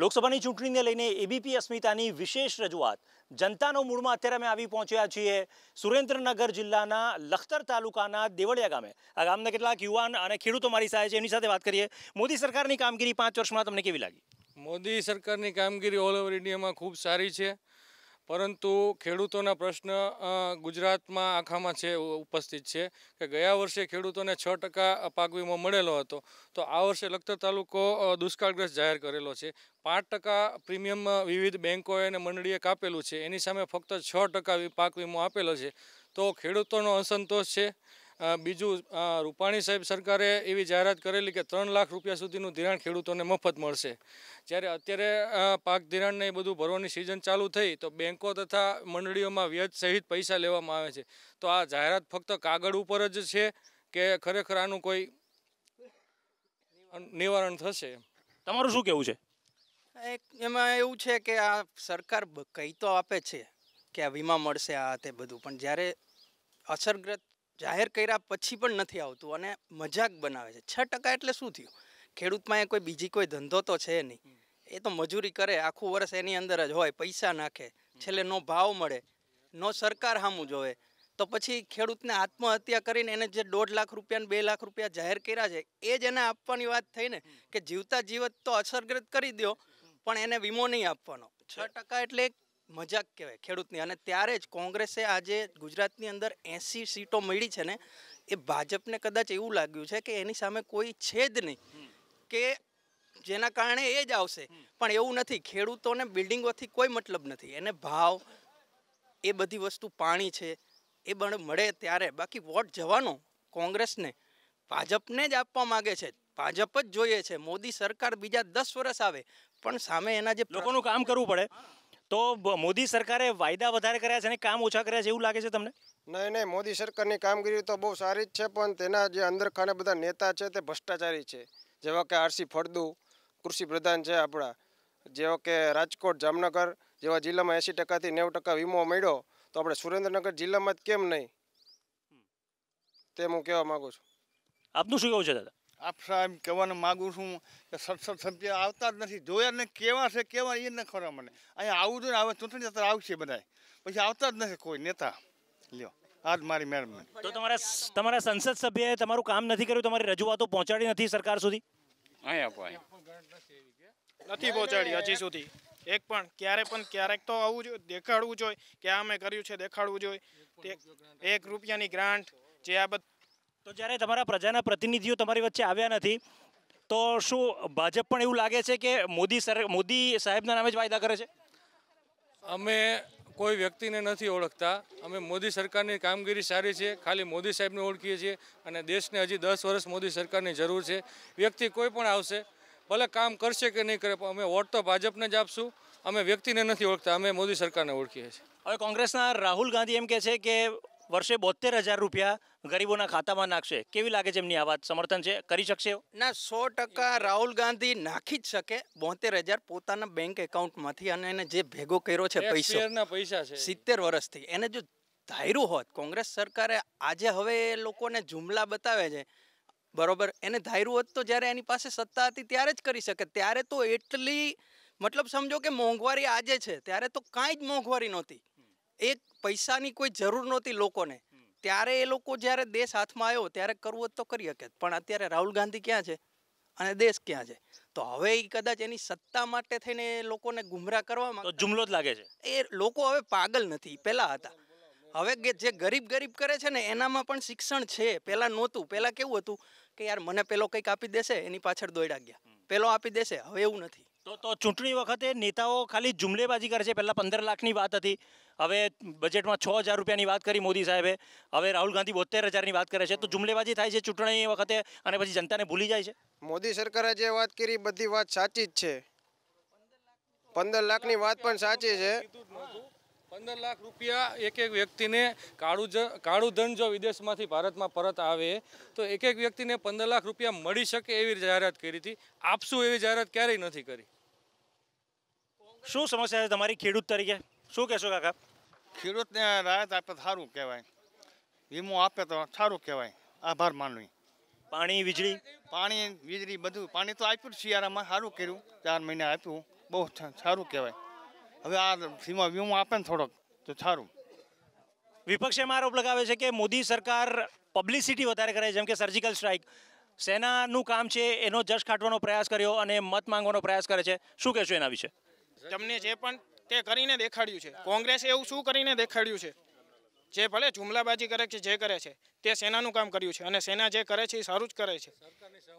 લોકસભાની ચૂંટણીને લઈને એબીપી અસ્મિતાની વિશેષ રજૂઆત. જનતાનો મૂળમાં અત્યારે અમે આવી પહોંચ્યા છીએ સુરેન્દ્રનગર જિલ્લાના લખતર તાલુકાના દેવળિયા ગામે. આ ગામના કેટલાક યુવાન અને ખેડૂતો મારી સાથે છે. એમની સાથે વાત કરીએ. મોદી સરકારની કામગીરી પાંચ વર્ષમાં તમને કેવી લાગી? મોદી સરકારની કામગીરી ઓલ ઓવર ઇન્ડિયામાં ખૂબ સારી છે. પરંતુ ખેડૂતોના પ્રશ્ન ગુજરાતમાં આખામાં છે ઉપસ્થિત છે કે ગયા વર્ષે ખેડૂતોને છ ટકા પાક વીમો મળેલો હતો. તો આ વર્ષે લખતર તાલુકો દુષ્કાળગ્રસ્ત જાહેર કરેલો છે. પાંચ ટકા પ્રીમિયમ વિવિધ બેન્કોએ અને મંડળીએ કાપેલું છે. એની સામે ફક્ત છ ટકા પાક વીમો આપેલો છે. તો ખેડૂતોનો અસંતોષ છે. બીજું રૂપાણી સાહેબ સરકારે એવી જાહેરાત કરેલી કે ત્રણ લાખ રૂપિયા સુધીનું ધિરાણ ખેડૂતોને મફત મળશે. જ્યારે અત્યારે પાક ધિરાણને એ બધું ભરવાની સિઝન ચાલુ થઈ તો બેન્કો તથા મંડળીઓમાં વ્યાજ સહિત પૈસા લેવામાં આવે છે. તો આ જાહેરાત ફક્ત કાગળ ઉપર જ છે કે ખરેખર આનું કોઈ નિવારણ થશે? તમારું શું કહેવું છે? એક એમાં એવું છે કે આ સરકાર કહી તો આપે છે કે આ વીમા મળશે આ તે બધું. પણ જ્યારે અસરગ્રસ્ત જાહેર કર્યા પછી પણ નથી આવતું અને મજાક બનાવે છે. છ ટકા એટલે શું થયું? ખેડૂતમાં એ કોઈ બીજી કોઈ ધંધો તો છે નહીં. એ તો મજૂરી કરે આખું વર્ષ એની અંદર જ હોય પૈસા નાખે. છેલ્લે નો ભાવ મળે નો સરકાર સામું જોવે. તો પછી ખેડૂતને આત્મહત્યા કરીને એને જે દોઢ લાખ રૂપિયા બે લાખ રૂપિયા જાહેર કર્યા છે એ જ એને આપવાની વાત થઈ ને કે જીવતા જીવત તો અસરગ્રસ્ત કરી દો પણ એને વીમો નહીં આપવાનો. છ ટકા એટલે મજાક કહેવાય ખેડૂતની. અને ત્યારે જ કોંગ્રેસે આજે ગુજરાતની અંદર એંસી સીટો મળી છે ને એ ભાજપને કદાચ એવું લાગ્યું છે કે એની સામે કોઈ છે જ નહીં કે જેના કારણે એ જ આવશે. પણ એવું નથી. ખેડૂતોને બિલ્ડિંગોથી કોઈ મતલબ નથી. એને ભાવ એ બધી વસ્તુ પાણી છે એ મળે ત્યારે. બાકી વોટ જવાનો કોંગ્રેસને ભાજપને જ આપવા માગે છે. ભાજપ જ જોઈએ છે. મોદી સરકાર બીજા દસ વર્ષ આવે પણ સામે એના જે લોકોનું કામ કરવું પડે. તો મોદી સરકારે વાયદા વધારે કર્યા છે અને કામ ઓછા કર્યા છે એવું લાગે છે તમને? નહીં નહીં મોદી સરકારની કામગીરી તો બહુ સારી જ છે પણ તેના જે અંદરખાને બધા નેતા છે તે ભ્રષ્ટાચારી છે. જેવા કે આરસી ફળદુ કૃષિ પ્રધાન છે આપણા. જેવા કે રાજકોટ જામનગર જેવા જિલ્લામાં એંસી ટકાથી નેવું ટકા વીમો મળ્યો તો આપણે સુરેન્દ્રનગર જિલ્લામાં જ કેમ નહીં? તેમ હું કહેવા માગું છું. આપનું શું કહેવું છે દાદા? આપ સાહેબ કહેવાનું માગું છું કે સંસદ સભ્ય આવતા જ નથી. જોયા ને કેવા છે કેવા એ ન ખરા મને. અહીંયા આવું જોઈએ ને હવે ચૂંટણી તરફ આવશે બધા પછી આવતા જ નથી કોઈ નેતા. લ્યો આજ મારી મહેરબાની તો તમારા તમારા સંસદ સભ્યએ તમારું કામ નથી કર્યું તમારી રજૂઆતો પહોંચાડી નથી સરકાર સુધી? અહીંયા નથી પહોંચાડી હજી સુધી. એક પણ ક્યારે પણ ક્યારેક તો આવું જોઈએ દેખાડવું જોઈએ કે આ અમે કર્યું છે દેખાડવું જોઈએ એક રૂપિયાની ગ્રાન્ટ જે આ બધું તો જ્યારે તમારા પ્રજાના પ્રતિનિધિઓ તમારી વચ્ચે આવ્યા નથી તો શું ભાજપ પણ એવું લાગે છે કે મોદી સર મોદી સાહેબના નામે જ વાયદા કરે છે? અમે કોઈ વ્યક્તિને નથી ઓળખતા. અમે મોદી સરકારની કામગીરી સારી છે ખાલી મોદી સાહેબને ઓળખીએ છીએ અને દેશને હજી દસ વર્ષ મોદી સરકારની જરૂર છે. વ્યક્તિ કોઈ પણ આવશે ભલે કામ કરશે કે નહીં કરે પણ અમે વોટ તો ભાજપને જ આપશું. અમે વ્યક્તિને નથી ઓળખતા અમે મોદી સરકારને ઓળખીએ છીએ. હવે કોંગ્રેસના રાહુલ ગાંધી એમ કહે છે કે વર્ષે બોતેર હજાર રૂપિયા ગરીબોના ખાતામાં નાખશે. કેવી લાગે છે એમની આ વાત? સમર્થન છે? કરી શકશે ના સો ટકા રાહુલ ગાંધી નાખી જ શકે. બોતેર હજાર પોતાના બેંક એકાઉન્ટમાંથી અને એને જે ભેગો કર્યો છે પૈસા. પૈસા છે સિત્તેર વર્ષથી. એને જો ધાર્યું હોત કોંગ્રેસ સરકારે આજે હવે એ લોકોને જુમલા બતાવે છે. બરોબર? એને ધાર્યું હોત તો જ્યારે એની પાસે સત્તા હતી ત્યારે જ કરી શકે. ત્યારે તો એટલી મતલબ સમજો કે મોંઘવારી આજે છે. ત્યારે તો કાંઈ જ મોંઘવારી નહોતી. એક પૈસાની કોઈ જરૂર નહોતી લોકોને. ત્યારે એ લોકો જ્યારે દેશ હાથમાં આવ્યો ત્યારે કરવું તો કરી શકે પણ અત્યારે રાહુલ ગાંધી ક્યાં છે અને દેશ ક્યાં છે? તો હવે એ કદાચ એની સત્તા માટે થઈને એ લોકોને ગુમરાહ કરવા તો જુમલો જ લાગે છે. એ લોકો હવે પાગલ નથી પહેલાં હતા. હવે જે ગરીબ ગરીબ કરે છે ને એનામાં પણ શિક્ષણ છે. પહેલાં નહોતું. પહેલાં કેવું હતું કે યાર મને પેલો કંઈક આપી દેશે એની પાછળ દોડ્યા ગયા. પેલો આપી દેશે. હવે એવું નથી. તો તો ચૂંટણી વખતે નેતાઓ ખાલી જુમલેબાજી કરે છે. પહેલાં પંદર લાખની વાત હતી. હવે બજેટમાં છ હજાર રૂપિયાની વાત કરી મોદી સાહેબે. હવે રાહુલ ગાંધી બોતેર હજારની વાત કરે છે. તો જુમલેબાજી થાય છે ચૂંટણી વખતે અને પછી જનતાને ભૂલી જાય છે? મોદી સરકારે જે વાત કરી બધી વાત સાચી જ છે. પંદર લાખની વાત પણ સાચી છે. પંદર લાખ રૂપિયા એક એક વ્યક્તિને કાળું જ કાળું ધન જો વિદેશમાંથી ભારતમાં પરત આવે તો એક એક વ્યક્તિને પંદર લાખ રૂપિયા મળી શકે એવી જાહેરાત કરી હતી. આપશું એવી જાહેરાત ક્યારેય નથી કરી? શું સમસ્યા છે તમારી ખેડૂત તરીકે? શું કહેશો કાકા? ખેડૂતને રાહત આપે સારું કહેવાય. વીમો આપે તો સારું કહેવાય. આભાર માનવી. પાણી વીજળી? પાણી વીજળી બધું. પાણી તો આપ્યું શિયાળામાં સારું કર્યું. ચાર મહિના આપ્યું. બહુ સારું કહેવાય. હવે આ સીમા વીમો આપે ને થોડોક તો સારું. વિપક્ષ એમાં આરોપ લગાવે છે કે મોદી સરકાર પબ્લિસિટી વધારે કરે છે જેમ કે સર્જિકલ સ્ટ્રાઇક સેનાનું કામ છે એનો જશ કાઢવાનો પ્રયાસ કર્યો અને મત માંગવાનો પ્રયાસ કરે છે. શું કહેશો એના વિશે? તમને જે પણ તે કરીને દેખાડ્યું છે કોંગ્રેસે એવું શું કરીને દેખાડ્યું છે? જે ભલે જુમલાબાજી કરે છે જે કરે છે તે સેનાનું કામ કર્યું છે. અને સેના જે કરે છે એ સારું જ કરે છે.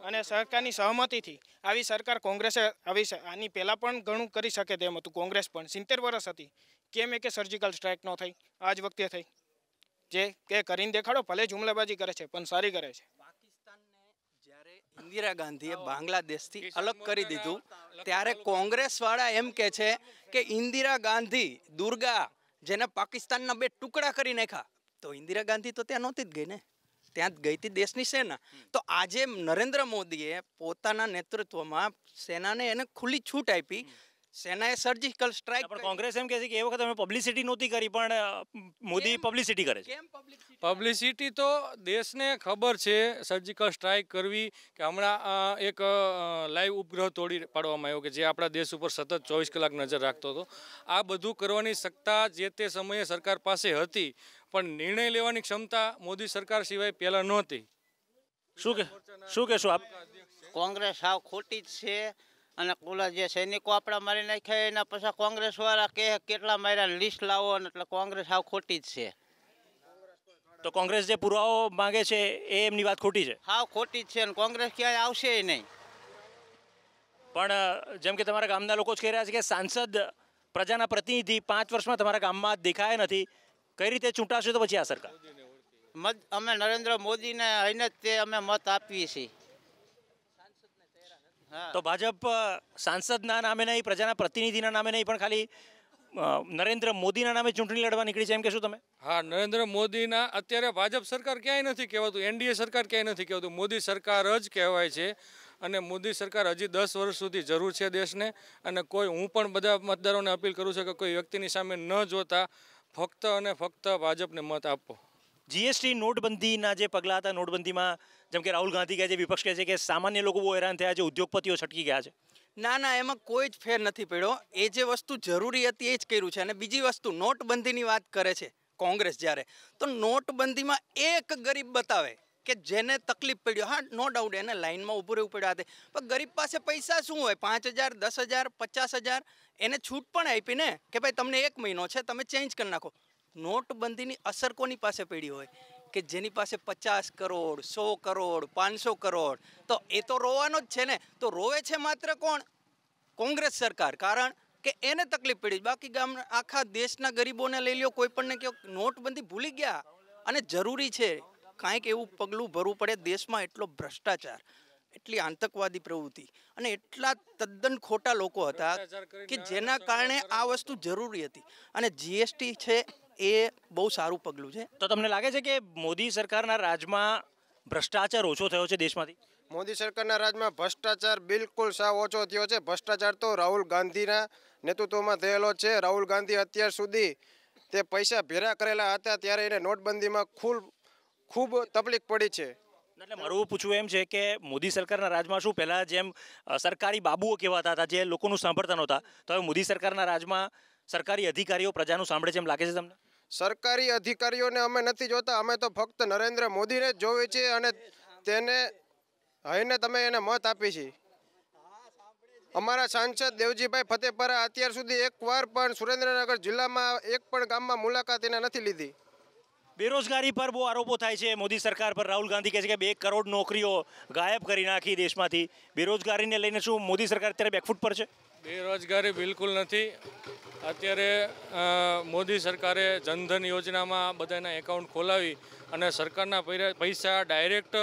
અને સરકારની સહમતિથી આવી સરકાર કોંગ્રેસે આવી આની પહેલાં પણ ઘણું કરી શકે તેમ હતું. કોંગ્રેસ પણ સિત્તેર વર્ષ હતી. કેમ એ કે સર્જિકલ સ્ટ્રાઇક ન થઈ. આ જ વખતે થઈ. જે કે કરીને દેખાડો ભલે જુમલાબાજી કરે છે પણ સારી કરે છે. જ્યારે ઇન્દિરા ગાંધીએ બાંગ્લાદેશથી અલગ કરી દીધું ત્યારે કોંગ્રેસવાળા એમ કે છે કે ઇન્દિરા ગાંધી દુર્ગા જેને પાકિસ્તાનના બે ટુકડા કરી નાખ્યા તો ઇન્દિરા ગાંધી તો ત્યાં નહોતી જ ગઈ ને. ત્યાં જ ગઈ હતી દેશની સેના. તો આજે નરેન્દ્ર મોદીએ પોતાના નેતૃત્વમાં સેનાને એને ખુલ્લી છૂટ આપી. સેનાએ સર્જિકલ સ્ટ્રાઇક પણ કોંગ્રેસ એમ કહે છે કે એ વખત અમે પબ્લિસિટી નહોતી કરી પણ મોદી પબ્લિસિટી કરે છે. પબ્લિસિટી તો દેશને ખબર છે સર્જિકલ સ્ટ્રાઇક કરવી કે હમણાં એક લાઈવ ઉપગ્રહ તોડી પાડવામાં આવ્યો કે જે આપણા દેશ ઉપર સતત ચોવીસ કલાક નજર રાખતો હતો. આ બધું કરવાની સત્તા જે તે સમયે સરકાર પાસે હતી પણ નિર્ણય લેવાની ક્ષમતા મોદી સરકાર સિવાય પહેલાં નહોતી. શું કે શું કહેશો આપ? કોંગ્રેસ સાવ ખોટી જ છે અને ઓલા જે સૈનિકો આપણા મારી નાખ્યા એના પછી કોંગ્રેસ વાળા કે કેટલા માર્યા લિસ્ટ લાવો અને એટલે કોંગ્રેસ સાવ ખોટી જ છે. તો કોંગ્રેસ જે પુરાવો માંગે છે એ એમની વાત ખોટી છે? સાવ ખોટી જ છે અને કોંગ્રેસ ક્યાંય આવશે નહીં. પણ જેમ કે તમારા ગામના લોકો જ કહી રહ્યા છે કે સાંસદ પ્રજાના પ્રતિનિધિ પાંચ વર્ષમાં તમારા ગામમાં દેખાયા નથી. કઈ રીતે ચૂંટાશે તો પછી આ સરકાર? મત અમે નરેન્દ્ર મોદીને હઈને જ તે અમે મત આપીએ છીએ. તો ભાજપ સાંસદના નામે નહીં પ્રજાના પ્રતિનિધિના નામે નહીં પણ ખાલી નરેન્દ્ર મોદીના નામે ચૂંટણી લડવા નીકળી છે એમ કહેશું તમે? હા નરેન્દ્ર મોદીના અત્યારે ભાજપ સરકાર ક્યાંય નથી કહેવાતું એનડીએ સરકાર ક્યાંય નથી કહેવાતું. મોદી સરકાર જ કહેવાય છે અને મોદી સરકાર હજી દસ વર્ષ સુધી જરૂર છે દેશને. અને કોઈ હું પણ બધા મતદારોને અપીલ કરું છું કે કોઈ વ્યક્તિની સામે ન જોતા ફક્ત અને ફક્ત ભાજપને મત આપો. જીએસટી નોટબંધીના જે પગલાં હતા નોટબંધીમાં જેમ કે રાહુલ ગાંધી કહે છે વિપક્ષ કહે છે કે સામાન્ય લોકો બહુ હેરાન થયા છે ઉદ્યોગપતિઓ છટકી ગયા છે. ના ના એમાં કોઈ જ ફેર નથી પડ્યો. એ જે વસ્તુ જરૂરી હતી એ જ કર્યું છે અને બીજી વસ્તુ નોટબંધીની વાત કરે છે કોંગ્રેસ જ્યારે તો નોટબંધીમાં એક ગરીબ બતાવે. કે જેને તકલીફ પડ્યો હા નો ડાઉટ એને લાઈનમાં ઊભું રહેવું પડ્યું હાથે પણ ગરીબ પાસે પૈસા શું હોય? પાંચ હજાર, દસ હજાર, પચાસ હજાર? એને છૂટ પણ આપીને કે ભાઈ તમને એક મહિનો છે, તમે ચેન્જ કરી નાખો. નોટબંધીની અસર કોની પાસે પડી હોય? કે જેની પાસે પચાસ કરોડ, સો કરોડ, પાંચસો કરોડ? તો એ તો રોવાનો જ છે ને. તો રોવે છે માત્ર કોણ? કોંગ્રેસ સરકાર. કારણ કે એને તકલીફ પડી. બાકી ગામ, આખા દેશના ગરીબોને લઈ લ્યો, કોઈ પણને કહો, નોટબંધી ભૂલી ગયા. અને જરૂરી છે. કાંઈક એવું પગલું ભરવું પડે દેશમાં એટલો ભ્રષ્ટાચાર એટલી આતંકવાદી પ્રવૃત્તિ અને એટલા તદ્દન ખોટા લોકો હતા કે જેના કારણે આ વસ્તુ જરૂરી હતી. અને જીએસટી છે એ બહુ સારું પગલું છે. તો તમને લાગે છે કે મોદી સરકારના રાજમાં ભ્રષ્ટાચાર ઓછો થયો છે દેશમાંથી? મોદી સરકારના રાજમાં ભ્રષ્ટાચાર બિલકુલ સાવ ઓછો થયો છે. ભ્રષ્ટાચાર તો રાહુલ ગાંધીના નેતૃત્વમાં થયેલો છે. રાહુલ ગાંધી અત્યાર સુધી તે પૈસા ભેરા કરેલા હતા ત્યારે એને નોટબંધીમાં ખૂબ ખૂબ તકલીફ પડી છે. એટલે મારું પૂછવું એમ છે કે મોદી સરકારના રાજમાં શું પહેલાં જેમ સરકારી બાબુઓ કહેવાતા હતા જે લોકોનું સાંભળતા નહોતા તો હવે મોદી સરકારના રાજમાં સરકારી અધિકારીઓ પ્રજાનું સાંભળે છે એમ લાગે છે તમને? સરકારી અધિકારીઓને અમે નથી જોતા અમે તો ફક્ત નરેન્દ્ર મોદીને જ જોવે છે અને તેને હઈને તમે એને મત આપી છે. અમારા સાંસદ દેવજીભાઈ ફતેપરા અત્યાર સુધી એકવાર પણ સુરેન્દ્રનગર જિલ્લામાં એક પણ ગામમાં મુલાકાત એને નથી લીધી. બેરોજગારી પર બહુ આરોપો થાય છે. મોદી સરકાર પર રાહુલ ગાંધી કહે છે કે બે કરોડ નોકરીઓ ગાયબ કરી નાખી દેશમાંથી. બેરોજગારીને લઈને શું મોદી સરકાર અત્યારે બેકફૂટ પર છે? બેરોજગારી બિલકુલ નથી. અત્યારે મોદી સરકારે જનધન યોજનામાં બધાના એકાઉન્ટ ખોલાવી અને સરકારના પૈસા ડાયરેક્ટ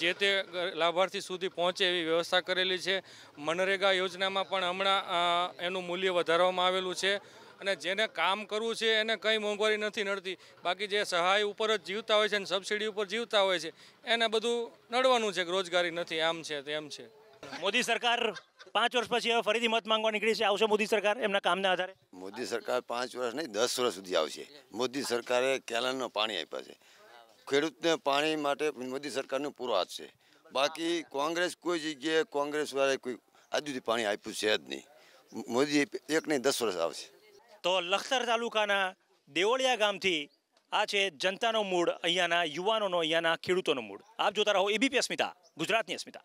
જે તે લાભાર્થી સુધી પહોંચે એવી વ્યવસ્થા કરેલી છે. મનરેગા યોજનામાં પણ હમણાં એનું મૂલ્ય વધારવામાં આવેલું છે. અને જેને કામ કરવું છે એને કંઈ મોંઘવારી નથી નડતી. બાકી જે સહાય ઉપર જ જીવતા હોય છે અને સબસિડી ઉપર જીવતા હોય છે એને બધું નડવાનું છે કે રોજગારી નથી. આમ છે તેમ છે. મોદી સરકાર પાંચ વર્ષ પછી હવે ફરીથી મત માંગવા નીકળી છે. આવશે મોદી સરકાર એમના કામના આધારે? મોદી સરકાર પાંચ વર્ષ નહીં દસ વર્ષ સુધી આવશે. મોદી સરકારે કેલનનો પાણી આપ્યા છે. ખેડૂતને પાણી માટે મોદી સરકારનો પૂરો હાથ છે. બાકી કોંગ્રેસ કોઈ જગ્યાએ કોંગ્રેસ વાળાએ કોઈ આજુ સુધી પાણી આપ્યું છે જ નહીં. મોદી એક નહીં દસ વર્ષ આવશે. તો લખતર તાલુકાના દેવળિયા ગામથી આ છે જનતાનો મૂડ અહીંયાના યુવાનોનો અહીંયાના ખેડૂતોનો મૂડ આપ જોતા રહો એબીપી અસ્મિતા, ગુજરાતની અસ્મિતા.